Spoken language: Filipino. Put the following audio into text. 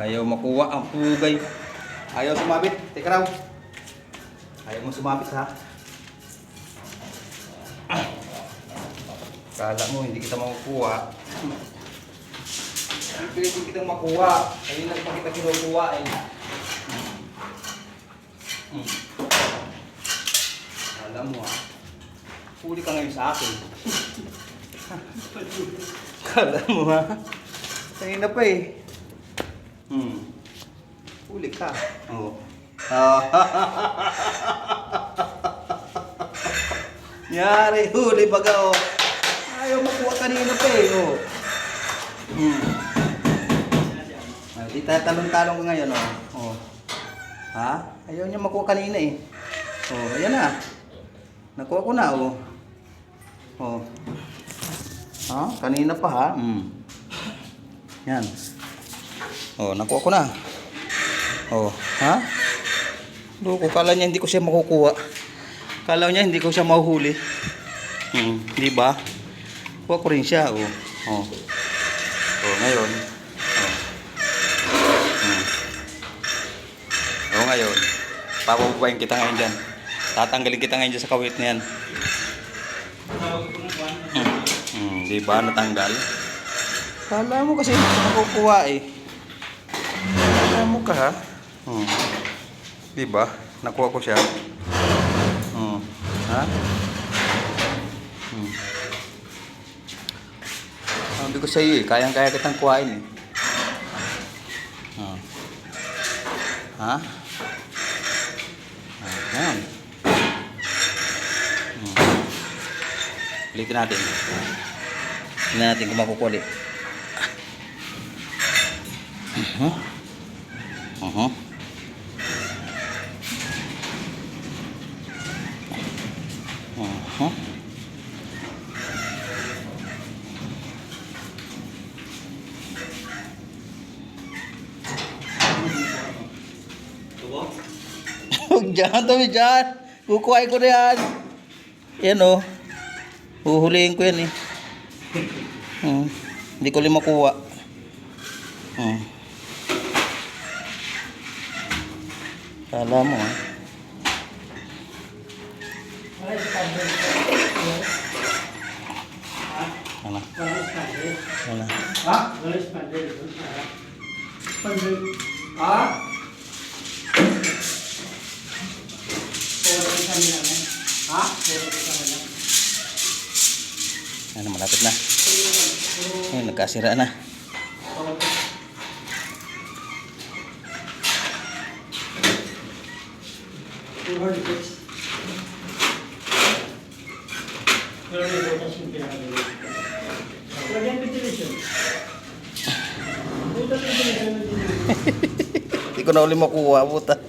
Ayaw makuha ang pugay. Ayaw sumabit. Teka raw. Ayaw mo sumabit ha. Kala mo hindi kita makukuha. Pilitin kitang makuha. Kanina pa kita kinukuha eh. Hmm. Alam mo ha. Huli ka ngayon sa akin. Kala mo ha. Kanina pa eh. Hmm. Huli ka. Oo. Ah. Yari, huli baga oh. Ayaw makuha kanina pa eh. Oh. Hmm. Ay, di tatalong-talong ko ngayon oh. Oh. Ha? Ayaw niya makuha kanina eh. Oh, ayan na. Nakuha ko na oh. Oh. Ha? Kanina pa ha? Hmm. Yan. Oh, nakuha ko na. Oh, ha? Loko, kala niya hindi ko siya makukuha. Kala niya hindi ko siya mahuhuli. Hmm, di ba? Kuha ko rin siya, oh. Oh. Oh, ngayon. Oh. Hmm. Oh, ngayon. Papabubayin kita ngayon dyan. Tatanggalin kita ngayon dyan sa kawit na yan. Hmm. Hmm, di ba? Natanggal. Kala mo kasi makukuha eh. Ka ha? Hmm. Di ba? Nakuha ko siya. Hmm. Ha? Hmm. Sabi ko sa iyo eh, kayang-kaya kitang kuhain eh. Hmm. Ha? Ayan. Hmm. Ulitin natin. Tingnan natin kung makukuha ulit. Uh-huh. Uh-huh. Uh-huh. Huwag dyan, tabi dyan. Kukuhain ko na yan. Yan o. Huhulihin ko yan eh. Hmm. Ko rin makuha. Hmm. Kala mo ah. Ano? Ano? Ha? Wala spandel doon. Spandel. Ha? Wala sa kanila na. Ha? Wala sa kanila. Ano, malapit na. Ayun, nagkasira na. Yung ventilation. Yung pinakagawa. Hindi ko na uli makuha, puta.